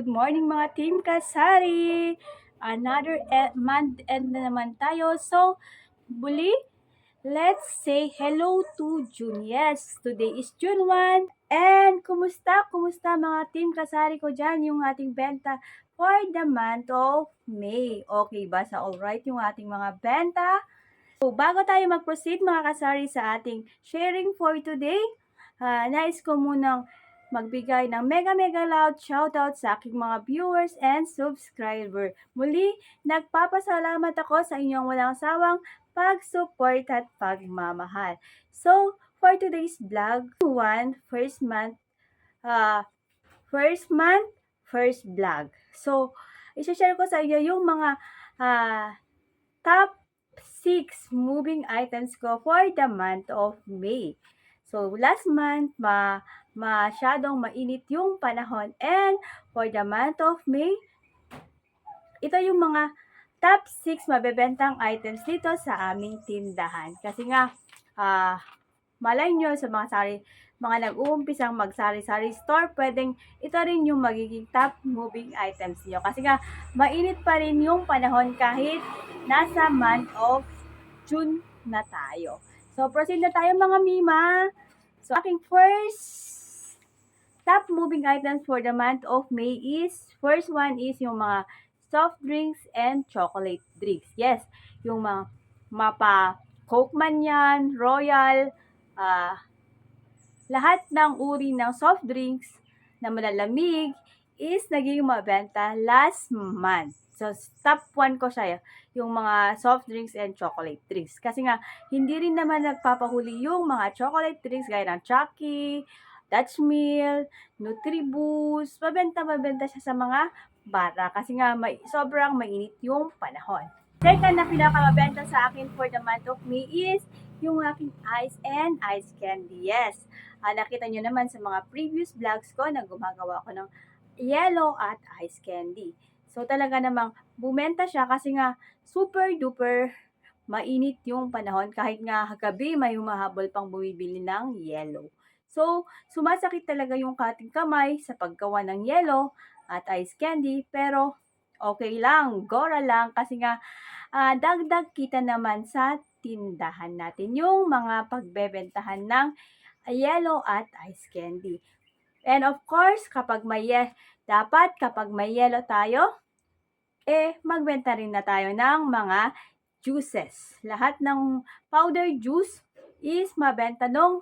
good morning mga Team Kasari! Another e- month end na naman tayo. So, muli, let's say hello to June. Yes, today is June 1. And kumusta, kumusta mga Team Kasari ko dyan, yung ating benta for the month of May. Okay ba sa alright yung ating mga benta? So, bago tayo mag-proceed mga kasari sa ating sharing for today, ah, nais ko munang magbigay ng mega mega loud shoutout sa aking mga viewers and subscriber. Muli, nagpapasalamat ako sa inyong walang sawang pag-support at pagmamahal. So, for today's vlog, one, first month, uh, first month, first vlog. So, isa-share ko sa inyo yung mga ah, top 6 moving items ko for the month of May. So, last month, ma masyadong mainit yung panahon. And for the month of May, ito yung mga top 6 mabebentang items dito sa aming tindahan. Kasi nga, ah malay nyo sa mga sari, mga nag-uumpisang magsari-sari store, pwedeng ito rin yung magiging top moving items niyo. Kasi nga, mainit pa rin yung panahon kahit nasa month of June na tayo. So, proceed na tayo mga Mima. So, aking first top moving items for the month of May is, first one is yung mga soft drinks and chocolate drinks. Yes, yung mga mapa Coke man yan, Royal, ah lahat ng uri ng soft drinks na malalamig is naging mabenta last month. So, top 1 ko siya, yung mga soft drinks and chocolate drinks. Kasi nga, hindi rin naman nagpapahuli yung mga chocolate drinks gaya ng Chucky, Dutch Mill, Nutriboost. Mabenta-mabenta siya sa mga bata kasi nga may, sobrang mainit yung panahon. Second na pinakamabenta sa akin for the month of May is yung aking ice and ice candy. Yes, Ah, nakita nyo naman sa mga previous vlogs ko na gumagawa ko ng yellow at ice candy. So talaga namang bumenta siya kasi nga super duper mainit yung panahon kahit nga gabi may humahabol pang bumibili ng yellow. So sumasakit talaga yung kating kamay sa paggawa ng yellow at ice candy pero okay lang, gora lang kasi nga ah, dagdag kita naman sa tindahan natin yung mga pagbebentahan ng yellow at ice candy. And of course, kapag may ye- dapat kapag may yellow tayo, eh magbenta rin na tayo ng mga juices. Lahat ng powder juice is mabenta nung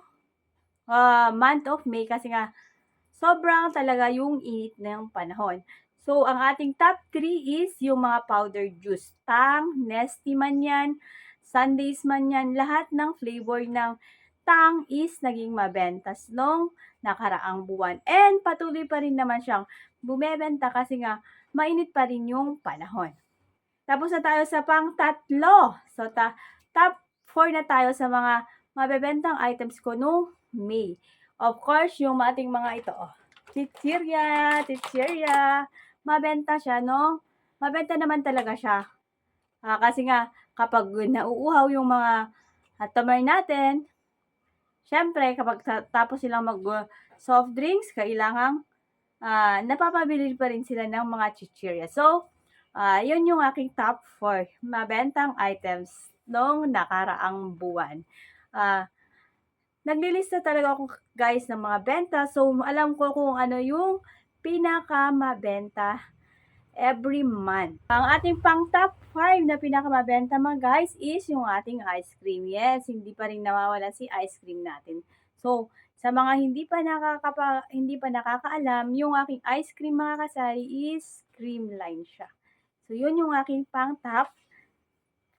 ah, month of May kasi nga sobrang talaga yung init ng panahon. So, ang ating top 3 is yung mga powder juice. Tang, Nesty man yan, Sundays man yan, lahat ng flavor ng Tang is naging mabentas nung nakaraang buwan. And patuloy pa rin naman siyang bumebenta kasi nga mainit pa rin yung panahon. Tapos na tayo sa pang tatlo. So, ta top 4 na tayo sa mga mabebentang items ko no May. Of course, yung ating mga ito, oh. Chichirya, chichirya. Mabenta siya, no? Mabenta naman talaga siya. Ah, kasi nga, kapag nauuhaw yung mga uh, tamay natin, syempre, kapag ta- tapos silang mag uh, soft drinks, kailangang ah, napapabili pa rin sila ng mga chichirya. So, ah, yun yung aking top 4 mabentang items nung nakaraang buwan. Ah, naglilista talaga ako guys ng mga benta. So, alam ko kung ano yung pinakamabenta every month. Ang ating pang top 5 na pinakamabenta mga guys is yung ating ice cream. Yes, hindi pa rin nawawala si ice cream natin. So, sa mga hindi pa nakakapa, hindi pa nakakaalam, yung aking ice cream mga kasari is creamline siya. So, yun yung aking pang top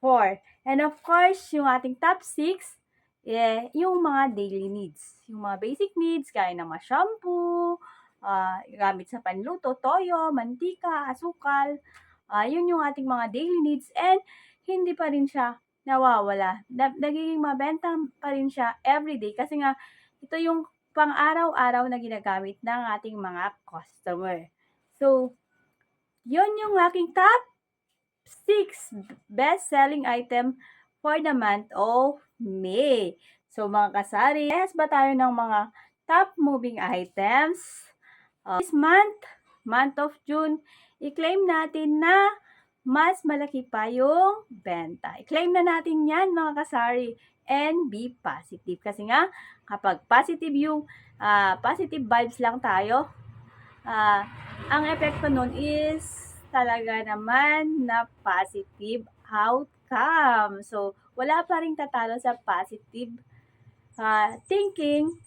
4. And of course, yung ating top 6, eh, yung mga daily needs. Yung mga basic needs, gaya ng mga shampoo, ah, gamit sa panluto, toyo, mantika, asukal. Ah, yun yung ating mga daily needs and hindi pa rin siya nawawala. Na, nagiging mabenta pa rin siya everyday kasi nga ito yung pang-araw-araw na ginagamit ng ating mga customer. So, yun yung aking top 6 best-selling item for the month of May. So, mga kasari, yes ba tayo ng mga top moving items? Uh, this month, month of June, i-claim natin na mas malaki pa yung benta. I-claim na natin yan mga kasari and be positive. Kasi nga, kapag positive yung ah, positive vibes lang tayo, ah, ang epekto nun is talaga naman na positive outcome. So, wala pa rin tatalo sa positive ah, thinking.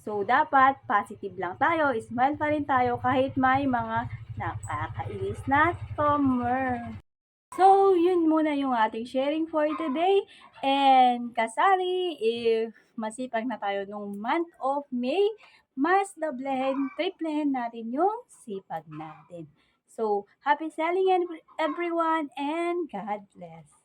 So, dapat positive lang tayo, smile pa rin tayo kahit may mga nakakainis na tomer. So, yun muna yung ating sharing for today. And kasari, if masipag na tayo nung month of May, mas doblehin, triplehin natin yung sipag natin. So, happy selling everyone and God bless.